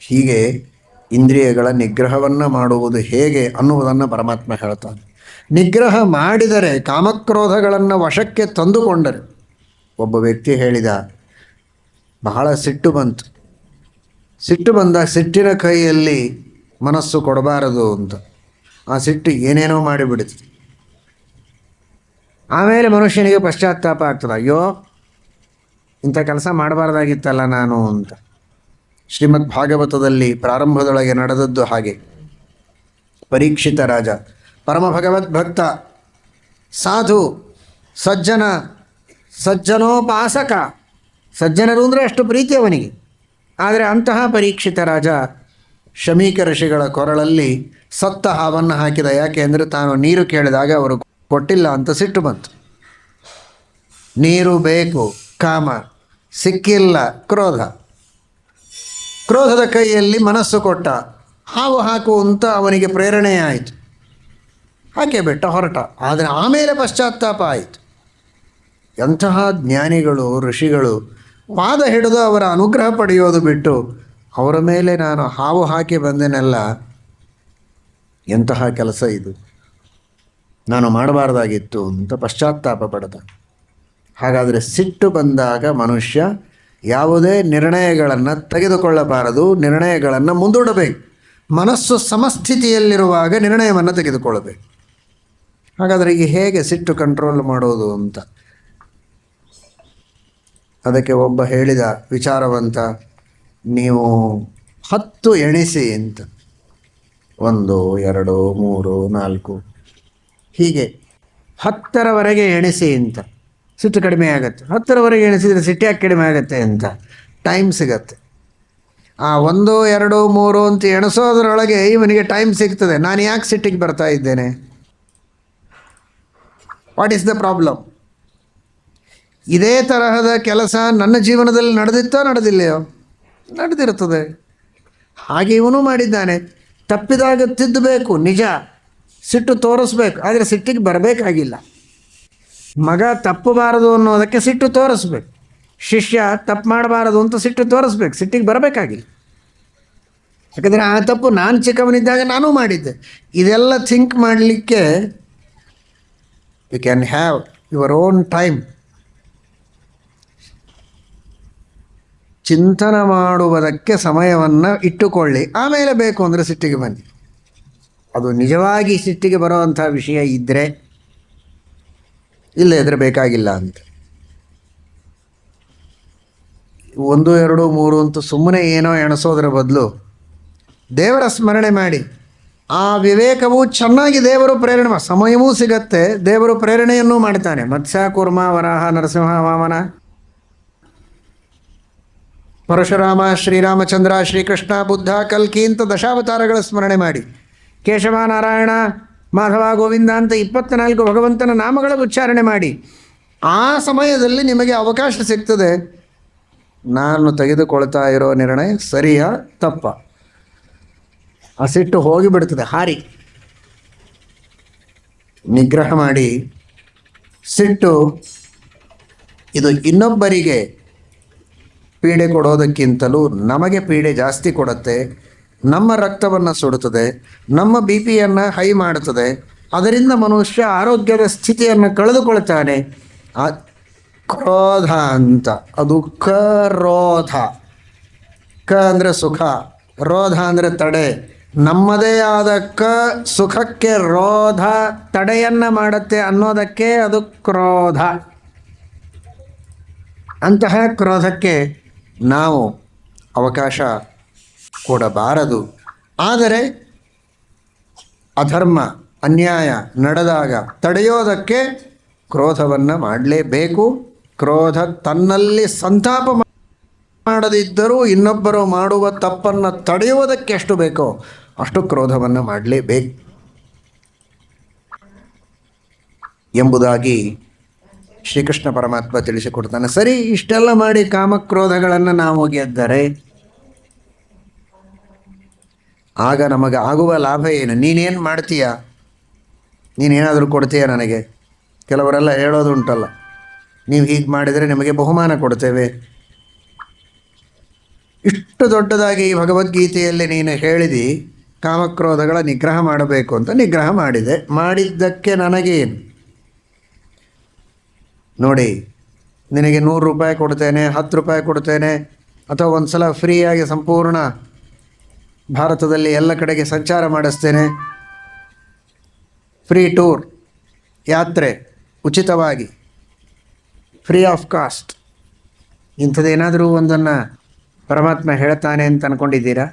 ಹೀಗೆ ಇಂದ್ರಿಯಗಳ ನಿಗ್ರಹವನ್ನು ಮಾಡುವುದು ಹೇಗೆ ಅನ್ನುವುದನ್ನು ಪರಮಾತ್ಮ ಹೇಳ್ತಾನೆ. ನಿಗ್ರಹ ಮಾಡಿದರೆ ಕಾಮಕ್ರೋಧಗಳನ್ನು ವಶಕ್ಕೆ ತಂದುಕೊಂಡರೆ, ಒಬ್ಬ ವ್ಯಕ್ತಿ ಹೇಳಿದ, ಬಹಳ ಸಿಟ್ಟು ಬಂತು. ಸಿಟ್ಟು ಬಂದಾಗ ಸಿಟ್ಟಿನ ಕೈಯಲ್ಲಿ ಮನಸ್ಸು ಕೊಡಬಾರದು ಅಂತ. ಆ ಸಿಟ್ಟು ಏನೇನೋ ಮಾಡಿಬಿಡುತ್ತೆ ಆಮೇಲೆ ಮನುಷ್ಯನಿಗೆ ಪಶ್ಚಾತ್ತಾಪ ಆಗ್ತದೆ. ಅಯ್ಯೋ, ಇಂಥ ಕೆಲಸ ಮಾಡಬಾರ್ದಾಗಿತ್ತಲ್ಲ ನಾನು ಅಂತ. ಶ್ರೀಮದ್ ಭಾಗವತದಲ್ಲಿ ಪ್ರಾರಂಭದೊಳಗೆ ನಡೆದದ್ದು ಹಾಗೆ. ಪರೀಕ್ಷಿತ ರಾಜ, ಪರಮ ಭಗವದ್ ಭಕ್ತ, ಸಾಧು, ಸಜ್ಜನ, ಸಜ್ಜನೋಪಾಸಕ. ಸಜ್ಜನರು ಅಂದರೆ ಅಷ್ಟು ಪ್ರೀತಿ ಅವನಿಗೆ. ಆದರೆ ಅಂತಹ ಪರೀಕ್ಷಿತ ರಾಜ ಶಮೀಕ ಋಷಿಗಳ ಕೊರಳಲ್ಲಿ ಸತ್ತ ಹಾವನ್ನು ಹಾಕಿದ. ಯಾಕೆ ಅಂದರೆ ತಾನು ನೀರು ಕೇಳಿದಾಗ ಅವರು ಕೊಟ್ಟಿಲ್ಲ ಅಂತ ಸಿಟ್ಟು ಬಂತು. ನೀರು ಬೇಕು, ಕಾಮ, ಸಿಕ್ಕಿಲ್ಲ, ಕ್ರೋಧ. ಕ್ರೋಧದ ಕೈಯಲ್ಲಿ ಮನಸ್ಸು ಕೊಟ್ಟ, ಹಾವು ಹಾಕು ಅಂತ ಅವನಿಗೆ ಪ್ರೇರಣೆ ಆಯಿತು. ಹಾಕೆ ಬೆಟ್ಟ ಹೊರಟ. ಆದರೆ ಆಮೇಲೆ ಪಶ್ಚಾತ್ತಾಪ ಆಯಿತು. ಎಂತಹ ಜ್ಞಾನಿಗಳು, ಋಷಿಗಳು ವಾದ ಹಿಡಿದು ಅವರ ಅನುಗ್ರಹ ಪಡೆಯೋದು ಬಿಟ್ಟು ಅವರ ಮೇಲೆ ನಾನು ಹಾವು ಹಾಕಿ ಬಂದೆನಲ್ಲ, ಎಂತಹ ಕೆಲಸ ಇದು. ನಾನು ಮಾಡಬಾರ್ದಾಗಿತ್ತು ಅಂತ ಪಶ್ಚಾತ್ತಾಪ ಪಡೆದ. ಹಾಗಾದರೆ ಸಿಟ್ಟು ಬಂದಾಗ ಮನುಷ್ಯ ಯಾವುದೇ ನಿರ್ಣಯಗಳನ್ನು ತೆಗೆದುಕೊಳ್ಳಬಾರದು, ನಿರ್ಣಯಗಳನ್ನು ಮುಂದೂಡಬೇಕು. ಮನಸ್ಸು ಸಮಸ್ಥಿತಿಯಲ್ಲಿರುವಾಗ ನಿರ್ಣಯವನ್ನು ತೆಗೆದುಕೊಳ್ಳಬೇಕು. ಹಾಗಾದರೆ ಈಗ ಹೇಗೆ ಸಿಟ್ಟು ಕಂಟ್ರೋಲ್ ಮಾಡೋದು ಅಂತ? ಅದಕ್ಕೆ ಒಬ್ಬ ಹೇಳಿದ ವಿಚಾರವಂತ, ನೀವು ಹತ್ತು ಎಣಿಸಿ ಅಂತ. ಒಂದು, ಎರಡು, ಮೂರು, ನಾಲ್ಕು ಹೀಗೆ ಹತ್ತರವರೆಗೆ ಎಣಿಸಿ ಅಂತ. ಸಿಟ್ಟು ಕಡಿಮೆ ಆಗುತ್ತೆ. ಹತ್ತರವರೆಗೆ ಎಣಿಸಿದರೆ ಸಿಟ್ಟು ಯಾಕೆ ಕಡಿಮೆ ಆಗುತ್ತೆ ಅಂತ? ಟೈಮ್ ಸಿಗತ್ತೆ. ಆ ಒಂದು, ಎರಡು, ಮೂರು ಅಂತ ಎಣಿಸೋದ್ರೊಳಗೆ ಇವನಿಗೆ ಟೈಮ್ ಸಿಗ್ತದೆ. ನಾನು ಯಾಕೆ ಸಿಟ್ಟಿಗೆ ಬರ್ತಾ ಇದ್ದೇನೆ? ವಾಟ್ ಈಸ್ ದ ಪ್ರಾಬ್ಲಮ್ ಇದೇ ತರಹದ ಕೆಲಸ ನನ್ನ ಜೀವನದಲ್ಲಿ ನಡೆದಿತ್ತೋ ನಡೆದಿಲ್ಲೆಯೋ? ನಡೆದಿರುತ್ತದೆ. ಹಾಗೆ ಇವನು ಮಾಡಿದ್ದಾನೆ. ತಪ್ಪಿದಾಗ ತಿದ್ದಬೇಕು, ನಿಜ. ಸಿಟ್ಟು ತೋರಿಸ್ಬೇಕು, ಆದರೆ ಸಿಟ್ಟಿಗೆ ಬರಬೇಕಾಗಿಲ್ಲ. ಮಗ ತಪ್ಪಬಾರದು ಅನ್ನೋದಕ್ಕೆ ಸಿಟ್ಟು ತೋರಿಸ್ಬೇಕು. ಶಿಷ್ಯ ತಪ್ಪು ಮಾಡಬಾರದು ಅಂತ ಸಿಟ್ಟು ತೋರಿಸ್ಬೇಕು, ಸಿಟ್ಟಿಗೆ ಬರಬೇಕಾಗಿಲ್ಲ. ಯಾಕಂದರೆ ಆ ತಪ್ಪು ನಾನು ಚಿಕ್ಕವನಿದ್ದಾಗ ನಾನು ಮಾಡಿದ್ದೆ. ಇದೆಲ್ಲ ಥಿಂಕ್ ಮಾಡಲಿಕ್ಕೆ you can have your own time ಚಿಂತನ ಮಾಡುವುದಕ್ಕೆ ಸಮಯವನ್ನು ಇಟ್ಟುಕೊಳ್ಳಿ. ಆಮೇಲೆ ಬೇಕು ಅಂದರೆ ಸಿಟ್ಟಿಗೆ ಬನ್ನಿ. ಅದು ನಿಜವಾಗಿ ಸಿಟ್ಟಿಗೆ ಬರುವಂಥ ವಿಷಯ ಇದ್ದರೆ ಇಲ್ಲ ಇದ್ರೆ ಬೇಕಾಗಿಲ್ಲ ಅಂತ. ಒಂದು, ಎರಡು, ಮೂರು ಅಂತ ಸುಮ್ಮನೆ ಏನೋ ಎಣಸೋದ್ರ ಬದಲು ದೇವರ ಸ್ಮರಣೆ ಮಾಡಿ. ಆ ವಿವೇಕವು ಚೆನ್ನಾಗಿ ದೇವರು ಪ್ರೇರಣೆ ಸಮಯವೂ ಸಿಗತ್ತೆ, ದೇವರು ಪ್ರೇರಣೆಯನ್ನೂ ಮಾಡ್ತಾನೆ. ಮತ್ಸ್ಯ, ಕುರ್ಮ, ವರಾಹ, ನರಸಿಂಹ, ವಾಮನ. ಪರಶುರಾಮ, ಶ್ರೀರಾಮಚಂದ್ರ, ಶ್ರೀಕೃಷ್ಣ, ಬುದ್ಧ, ಕಲ್ಕಿ ಅಂತ ದಶಾವತಾರಗಳ ಸ್ಮರಣೆ ಮಾಡಿ. ಕೇಶವ ನಾರಾಯಣ ಮಾಧವ ಗೋವಿಂದ ಅಂತ ಇಪ್ಪತ್ನಾಲ್ಕು ಭಗವಂತನ ನಾಮಗಳ ಉಚ್ಚಾರಣೆ ಮಾಡಿ. ಆ ಸಮಯದಲ್ಲಿ ನಿಮಗೆ ಅವಕಾಶ ಸಿಗ್ತದೆ. ನಾನು ತೆಗೆದುಕೊಳ್ತಾ ಇರೋ ನಿರ್ಣಯ ಸರಿಯ ತಪ್ಪ? ಆ ಸಿಟ್ಟು ಹೋಗಿಬಿಡ್ತದೆ, ಹಾರಿ. ನಿಗ್ರಹ ಮಾಡಿ. ಸಿಟ್ಟು, ಇದು ಇನ್ನೊಬ್ಬರಿಗೆ ಪೀಡೆ ಕೊಡೋದಕ್ಕಿಂತಲೂ ನಮಗೆ ಪೀಡೆ ಜಾಸ್ತಿ ಕೊಡುತ್ತೆ. ನಮ್ಮ ರಕ್ತವನ್ನು ಸುಡುತ್ತದೆ, ನಮ್ಮ ಬಿ ಪಿಯನ್ನು ಹೈ ಮಾಡುತ್ತದೆ, ಅದರಿಂದ ಮನುಷ್ಯ ಆರೋಗ್ಯದ ಸ್ಥಿತಿಯನ್ನು ಕಳೆದುಕೊಳ್ತಾನೆ. ಆ, ಕ್ರೋಧ ಅಂತ, ಅದು ರೋಧ ಕ ಅಂದರೆ ಸುಖ, ರೋಧ ಅಂದರೆ ತಡೆ. ನಮ್ಮದೇ ಆದ ಕ ಸುಖಕ್ಕೆ ರೋಧ ತಡೆಯನ್ನು ಮಾಡುತ್ತೆ ಅನ್ನೋದಕ್ಕೆ ಅದು ಕ್ರೋಧ. ಅಂತಹ ಕ್ರೋಧಕ್ಕೆ ನಾವು ಅವಕಾಶ ಕೊಡಬಾರದು. ಆದರೆ ಅಧರ್ಮ, ಅನ್ಯಾಯ ನಡೆದಾಗ ತಡೆಯೋದಕ್ಕೆ ಕ್ರೋಧವನ್ನು ಮಾಡಲೇಬೇಕು. ಕ್ರೋಧ ತನ್ನಲ್ಲಿ ಸಂತಾಪ ಮಾಡದಿದ್ದರೂ ಇನ್ನೊಬ್ಬರು ಮಾಡುವ ತಪ್ಪನ್ನು ತಡೆಯುವುದಕ್ಕೆ ಎಷ್ಟು ಬೇಕೋ ಅಷ್ಟು ಕ್ರೋಧವನ್ನು ಮಾಡಲೇಬೇಕು. ಎಂಬುದಾಗಿ ಶ್ರೀಕೃಷ್ಣ ಪರಮಾತ್ಮ ತಿಳಿಸಿಕೊಡ್ತಾನೆ. ಸರಿ, ಇಷ್ಟೆಲ್ಲ ಮಾಡಿ ಕಾಮಕ್ರೋಧಗಳನ್ನು ನಾವು ಗೆದ್ದರೆ ಆಗ ನಮಗೆ ಆಗುವ ಲಾಭ ಏನು? ನೀನೇನು ಮಾಡ್ತೀಯ? ನೀನೇನಾದರೂ ಕೊಡ್ತೀಯ ನನಗೆ? ಕೆಲವರೆಲ್ಲ ಹೇಳೋದು ಉಂಟಲ್ಲ. ನೀವು ಹೀಗೆ ಮಾಡಿದರೆ ನಿಮಗೆ ಬಹುಮಾನ ಕೊಡ್ತೇವೆ. ಇಷ್ಟು ದೊಡ್ಡದಾಗಿ ಈ ಭಗವದ್ಗೀತೆಯಲ್ಲಿ ನೀನು ಹೇಳಿದಿ, ಕಾಮಕ್ರೋಧಗಳ ನಿಗ್ರಹ ಮಾಡಬೇಕು ಅಂತ ನಿಗ್ರಹ ಮಾಡಿದೆ. ಮಾಡಿದ್ದಕ್ಕೆ ನನಗೇನು? ನೋಡಿ, ನಿನಗೆ ನೂರು ರೂಪಾಯಿ ಕೊಡ್ತೇನೆ, ಹತ್ತು ರೂಪಾಯಿ ಕೊಡ್ತೇನೆ, ಅಥವಾ ಒಂದು ಸಲ ಫ್ರೀಯಾಗಿ ಸಂಪೂರ್ಣ ಭಾರತದಲ್ಲಿ ಎಲ್ಲ ಕಡೆಗೆ ಸಂಚಾರ ಮಾಡಿಸ್ತೇನೆ. ಫ್ರೀ ಟೂರ್ ಯಾತ್ರೆ, ಉಚಿತವಾಗಿ. ಫ್ರೀ ಆಫ್ ಕಾಸ್ಟ್ ಇಂಥದ್ದೇನಾದರೂ ಒಂದನ್ನು ಪರಮಾತ್ಮ ಹೇಳ್ತಾನೆ ಅಂತ ಅಂದ್ಕೊಂಡಿದ್ದೀರಾ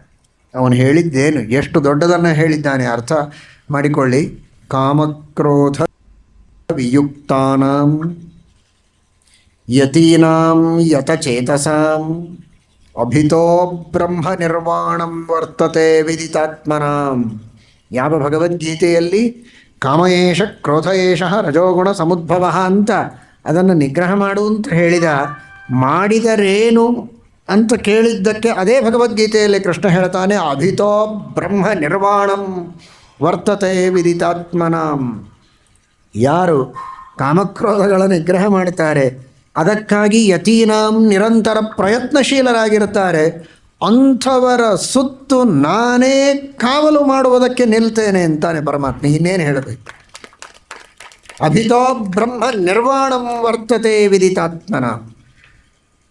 ಅವನು ಹೇಳಿದ್ದೇನು. ಎಷ್ಟು ದೊಡ್ಡದನ್ನು ಹೇಳಿದ್ದಾನೆ ಅರ್ಥ ಮಾಡಿಕೊಳ್ಳಿ. ಕಾಮಕ್ರೋಧ ವಿಯುಕ್ತಾನಾಂ ಯತೀನಾಂ ಯತಚೇತಸಾಂ. ಅಭಿತೋ ಬ್ರಹ್ಮ ನಿರ್ವಾಣಂ ವರ್ತತೆ ವಿದಿತಾತ್ಮನ ಯಾವ ಭಗವದ್ಗೀತೆಯಲ್ಲಿ ಕಾಮಯೇಷ ಕ್ರೋಧಯೇಷ ರಜೋಗುಣ ಸಮುದ್ಭವ ಅಂತ ಅದನ್ನು ನಿಗ್ರಹ ಮಾಡು ಅಂತ ಹೇಳಿದ, ಮಾಡಿದರೇನು ಅಂತ ಕೇಳಿದ್ದಕ್ಕೆ ಅದೇ ಭಗವದ್ಗೀತೆಯಲ್ಲಿ ಕೃಷ್ಣ ಹೇಳ್ತಾನೆ, ಅಭಿತೋ ಬ್ರಹ್ಮ ನಿರ್ವಾಣಂ ವರ್ತತೆ ವಿದಿತಾತ್ಮನಾಂ. ಯಾರು ಕಾಮಕ್ರೋಧಗಳ ನಿಗ್ರಹ ಮಾಡ್ತಾರೆ ಅದಕ್ಕಾಗಿ ಯತೀನಾಂ ನಿರಂತರ ಪ್ರಯತ್ನಶೀಲರಾಗಿರುತ್ತಾರೆ. ಅಂಥವರ ಸುತ್ತು ನಾನೇ ಕಾವಲು ಮಾಡುವುದಕ್ಕೆ ನಿಲ್ತೇನೆ ಅಂತಾನೆ ಪರಮಾತ್ಮ ಇನ್ನೇನು ಹೇಳಬೇಕು? ಅಭಿತೋ ಬ್ರಹ್ಮ ನಿರ್ವಾಣಂ ವರ್ತತೆ ವಿದಿತಾತ್ಮನ.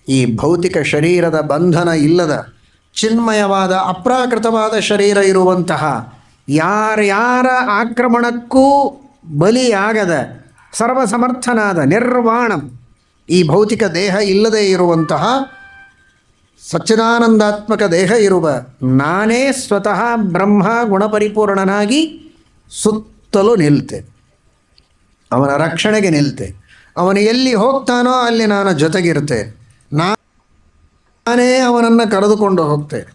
ಈ ಭೌತಿಕ ಶರೀರದ ಬಂಧನ ಇಲ್ಲದ, ಚಿನ್ಮಯವಾದ, ಅಪ್ರಾಕೃತವಾದ ಶರೀರ ಇರುವಂತಹ, ಯಾರ್ಯಾರ ಆಕ್ರಮಣಕ್ಕೂ ಬಲಿಯಾಗದ, ಸರ್ವಸಮರ್ಥನಾದ ನಿರ್ವಾಣಂ ಈ ಭೌತಿಕ ದೇಹ ಇಲ್ಲದೆ ಇರುವಂತಹ ಸಚ್ಚಿದಾನಂದಾತ್ಮಕ ದೇಹ ಇರುವ ನಾನೇ ಸ್ವತಃ ಬ್ರಹ್ಮ ಗುಣಪರಿಪೂರ್ಣನಾಗಿ ಸುತ್ತಲೂ ನಿಲ್ತೆ. ಅವನ ರಕ್ಷಣೆಗೆ ನಿಲ್ತೆ. ಅವನು ಎಲ್ಲಿ ಹೋಗ್ತಾನೋ ಅಲ್ಲಿ ನಾನು ಜೊತೆಗಿರುತ್ತೆ. ನಾನೇ ಅವನನ್ನು ಕರೆದುಕೊಂಡು ಹೋಗ್ತೆ.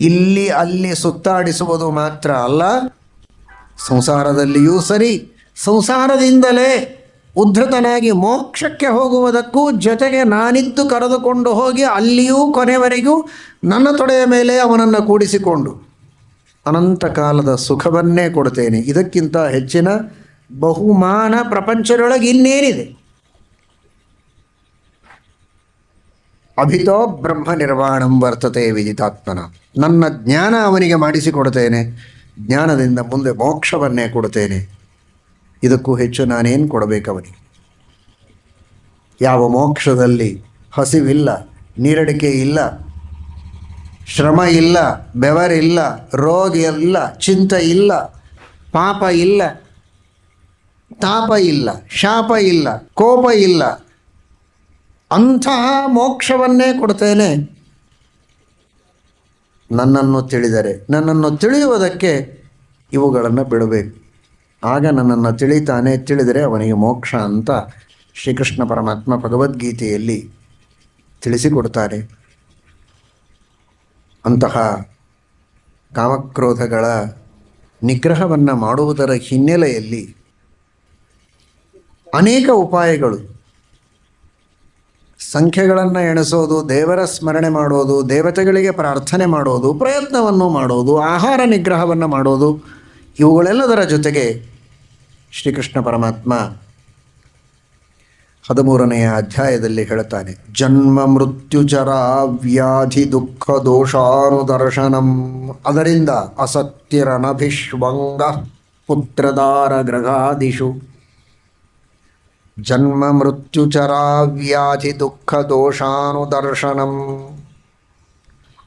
ಇಲ್ಲಿ ಅಲ್ಲಿ ಸುತ್ತಾಡಿಸುವುದು ಮಾತ್ರ ಅಲ್ಲ, ಸಂಸಾರದಲ್ಲಿಯೂ ಸರಿ. ಸಂಸಾರದಿಂದಲೇ ಉದ್ಧತನಾಗಿ ಮೋಕ್ಷಕ್ಕೆ ಹೋಗುವುದಕ್ಕೂ ಜೊತೆಗೆ ನಾನಿದ್ದು ಕರೆದುಕೊಂಡು ಹೋಗಿ ಅಲ್ಲಿಯೂ ಕೊನೆವರೆಗೂ ನನ್ನ ತೊಡೆಯ ಮೇಲೆ ಅವನನ್ನು ಕೂಡಿಸಿಕೊಂಡು ಅನಂತ ಕಾಲದ ಸುಖವನ್ನೇ ಕೊಡ್ತೇನೆ ಇದಕ್ಕಿಂತ ಹೆಚ್ಚಿನ ಬಹುಮಾನ ಪ್ರಪಂಚದೊಳಗೆ ಇನ್ನೇನಿದೆ? ಅಭಿತೋ ಬ್ರಹ್ಮ ನಿರ್ವಾಣಂ ವರ್ತತೆ ವಿದಿತಾತ್ಮನ. ನನ್ನ ಜ್ಞಾನ ಅವನಿಗೆ ಮಾಡಿಸಿಕೊಡುತ್ತೇನೆ. ಜ್ಞಾನದಿಂದ ಮುಂದೆ ಮೋಕ್ಷವನ್ನೇ ಕೊಡ್ತೇನೆ ಇದಕ್ಕೂ ಹೆಚ್ಚು ನಾನೇನು ಕೊಡಬೇಕು ಅವನಿಗೆ? ಯಾವ ಮೋಕ್ಷದಲ್ಲಿ ಹಸಿವಿಲ್ಲ, ನೀರಡಿಕೆ ಇಲ್ಲ, ಶ್ರಮ ಇಲ್ಲ ಬೆವರಿಲ್ಲ ರೋಗ ಇಲ್ಲ, ಚಿಂತೆ ಇಲ್ಲ, ಪಾಪ ಇಲ್ಲ, ತಾಪ ಇಲ್ಲ, ಶಾಪ ಇಲ್ಲ, ಕೋಪ ಇಲ್ಲ ಅಂತಹ ಮೋಕ್ಷವನ್ನೇ ಕೊಡ್ತೇನೆ. ನನ್ನನ್ನು ತಿಳಿದರೆ, ನನ್ನನ್ನು ತಿಳಿಯುವುದಕ್ಕೆ ಇವುಗಳನ್ನು ಬಿಡಬೇಕು. ಆಗ ನನ್ನನ್ನು ತಿಳಿತಾನೆ ತಿಳಿದರೆ ಅವನಿಗೆ ಮೋಕ್ಷ ಅಂತ ಶ್ರೀಕೃಷ್ಣ ಪರಮಾತ್ಮ ಭಗವದ್ಗೀತೆಯಲ್ಲಿ ತಿಳಿಸಿಕೊಡ್ತಾರೆ. ಅಂತಹ ಕಾಮಕ್ರೋಧಗಳ ನಿಗ್ರಹವನ್ನು ಮಾಡುವುದರ ಹಿನ್ನೆಲೆಯಲ್ಲಿ ಅನೇಕ ಉಪಾಯಗಳು. ಸಂಖ್ಯೆಗಳನ್ನು ಎಣಿಸೋದು, ದೇವರ ಸ್ಮರಣೆ ಮಾಡೋದು, ದೇವತೆಗಳಿಗೆ ಪ್ರಾರ್ಥನೆ ಮಾಡೋದು, ಪ್ರಯತ್ನವನ್ನು ಮಾಡೋದು, ಆಹಾರ ನಿಗ್ರಹವನ್ನು ಮಾಡೋದು, ಇವುಗಳೆಲ್ಲದರ ಜೊತೆಗೆ ಶ್ರೀಕೃಷ್ಣ ಪರಮಾತ್ಮ ಹದಿಮೂರನೆಯ ಅಧ್ಯಾಯದಲ್ಲಿ ಹೇಳುತ್ತಾನೆ, ಜನ್ಮ ಮೃತ್ಯುಚರ ವ್ಯಾಧಿ, ದುಃಖ, ದೋಷಾನುದರ್ಶನಂ, ಅದರಿಂದ ಅಸತ್ಯರನಭಿಷ್ವಂಗ ಪುತ್ರದಾರ ಗ್ರಹಾದಿಷು ಜನ್ಮ ಮೃತ್ಯುಚರ ವ್ಯಾಧಿ, ದುಃಖ, ದೋಷಾನುದರ್ಶನಂ,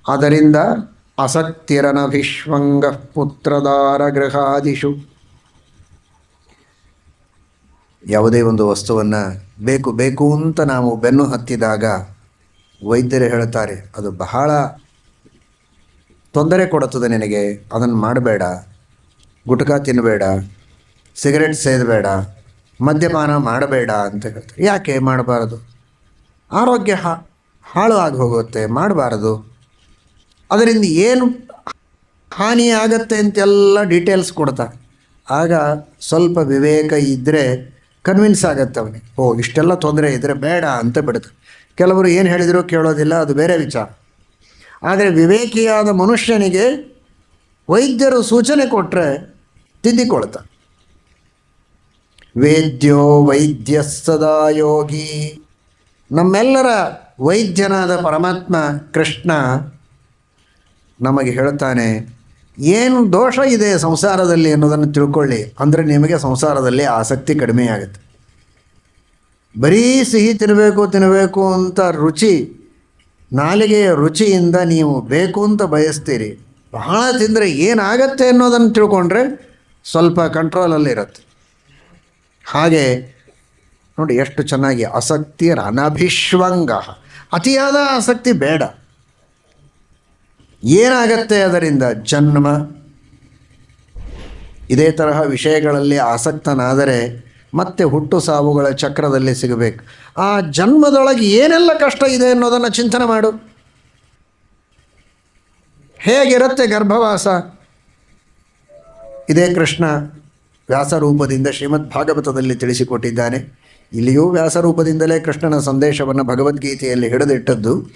ಅದರಿಂದ ಅಸತ್ಯರನಭಿಷ್ವಂಗ ಪುತ್ರದಾರ ಗೃಹಾದಿಷು. ಯಾವುದೇ ಒಂದು ವಸ್ತುವನ್ನು ಬೇಕು ಬೇಕು ಅಂತ ನಾವು ಬೆನ್ನು ಹತ್ತಿದಾಗ ವೈದ್ಯರು ಹೇಳ್ತಾರೆ ಅದು ಬಹಳ ತೊಂದರೆ ಕೊಡುತ್ತದೆ ನಿನಗೆ, ಅದನ್ನು ಮಾಡಬೇಡ, ಗುಟ್ಕಾ ತಿನ್ನಬೇಡ ಸಿಗರೆಟ್ ಸೇದಬೇಡ, ಮದ್ಯಪಾನ ಮಾಡಬೇಡ ಅಂತ ಹೇಳ್ತಾರೆ. ಯಾಕೆ ಮಾಡಬಾರದು? ಆರೋಗ್ಯ ಹಾ, ಹಾಳು ಆಗಿ ಹೋಗುತ್ತೆ, ಮಾಡಬಾರದು. ಅದರಿಂದ ಏನು ಹಾನಿ ಆಗತ್ತೆ ಅಂತೆಲ್ಲ ಡೀಟೇಲ್ಸ್ ಕೊಡ್ತಾರೆ. ಆಗ ಸ್ವಲ್ಪ ವಿವೇಕ ಇದ್ದರೆ ಕನ್ವಿನ್ಸ್ ಆಗತ್ತೆ ಅವನಿಗೆ. ಓ, ಇಷ್ಟೆಲ್ಲ ತೊಂದರೆ ಇದ್ದರೆ ಬೇಡ ಅಂತ ಬಿಡುತ್ತೆ. ಕೆಲವರು ಏನು ಹೇಳಿದರೂ ಕೇಳೋದಿಲ್ಲ, ಅದು ಬೇರೆ ವಿಚಾರ. ಆದರೆ ವಿವೇಕಿಯಾದ ಮನುಷ್ಯನಿಗೆ ವೈದ್ಯರು ಸೂಚನೆ ಕೊಟ್ಟರೆ ತಿದ್ದಿಕೊಳ್ತ ವೇದ್ಯೋ ವೈದ್ಯ ಸದಾ ಯೋಗಿ. ನಮ್ಮೆಲ್ಲರ ವೈದ್ಯನಾದ ಪರಮಾತ್ಮ ಕೃಷ್ಣ ನಮಗೆ ಹೇಳ್ತಾನೆ ಏನು ದೋಷ ಇದೆ ಸಂಸಾರದಲ್ಲಿ ಅನ್ನೋದನ್ನು ತಿಳ್ಕೊಳ್ಳಿ. ಅಂದರೆ ನಿಮಗೆ ಸಂಸಾರದಲ್ಲಿ ಆಸಕ್ತಿ ಕಡಿಮೆಯಾಗುತ್ತೆ. ಬರೀ ಸಿಹಿ ತಿನ್ನಬೇಕು ತಿನ್ನಬೇಕು ಅಂತ ರುಚಿ, ನಾಲಿಗೆಯ ರುಚಿಯಿಂದ ನೀವು ಬೇಕು ಅಂತ ಬಯಸ್ತೀರಿ. ಬಹಳ ತಿಂದರೆ ಏನಾಗತ್ತೆ ಅನ್ನೋದನ್ನು ತಿಳ್ಕೊಂಡ್ರೆ ಸ್ವಲ್ಪ ಕಂಟ್ರೋಲಲ್ಲಿರುತ್ತೆ ಹಾಗೆ ನೋಡಿ ಎಷ್ಟು ಚೆನ್ನಾಗಿ ಆಸಕ್ತಿ ಅನಭಿಶ್ವಂಗ ಅತಿಯಾದ ಆಸಕ್ತಿ ಬೇಡ. ಏನಾಗತ್ತೆ ಅದರಿಂದ ಜನ್ಮ? ಇದೇ ತರಹ ವಿಷಯಗಳಲ್ಲಿ ಆಸಕ್ತನಾದರೆ ಮತ್ತೆ ಹುಟ್ಟು ಸಾವುಗಳ ಚಕ್ರದಲ್ಲಿ ಸಿಗಬೇಕು. ಆ ಜನ್ಮದೊಳಗೆ ಏನೆಲ್ಲ ಕಷ್ಟ ಇದೆ ಅನ್ನೋದನ್ನು ಚಿಂತನೆ ಮಾಡು. ಹೇಗಿರುತ್ತೆ ಗರ್ಭವಾಸ? ಇದೇ ಕೃಷ್ಣ ವ್ಯಾಸರೂಪದಿಂದ ಶ್ರೀಮದ್ ಭಾಗವತದಲ್ಲಿ ತಿಳಿಸಿಕೊಟ್ಟಿದ್ದಾನೆ. ಇಲ್ಲಿಯೂ ವ್ಯಾಸರೂಪದಿಂದಲೇ ಕೃಷ್ಣನ ಸಂದೇಶವನ್ನು ಭಗವದ್ಗೀತೆಯಲ್ಲಿ ಹಿಡಿದಿಟ್ಟದ್ದು.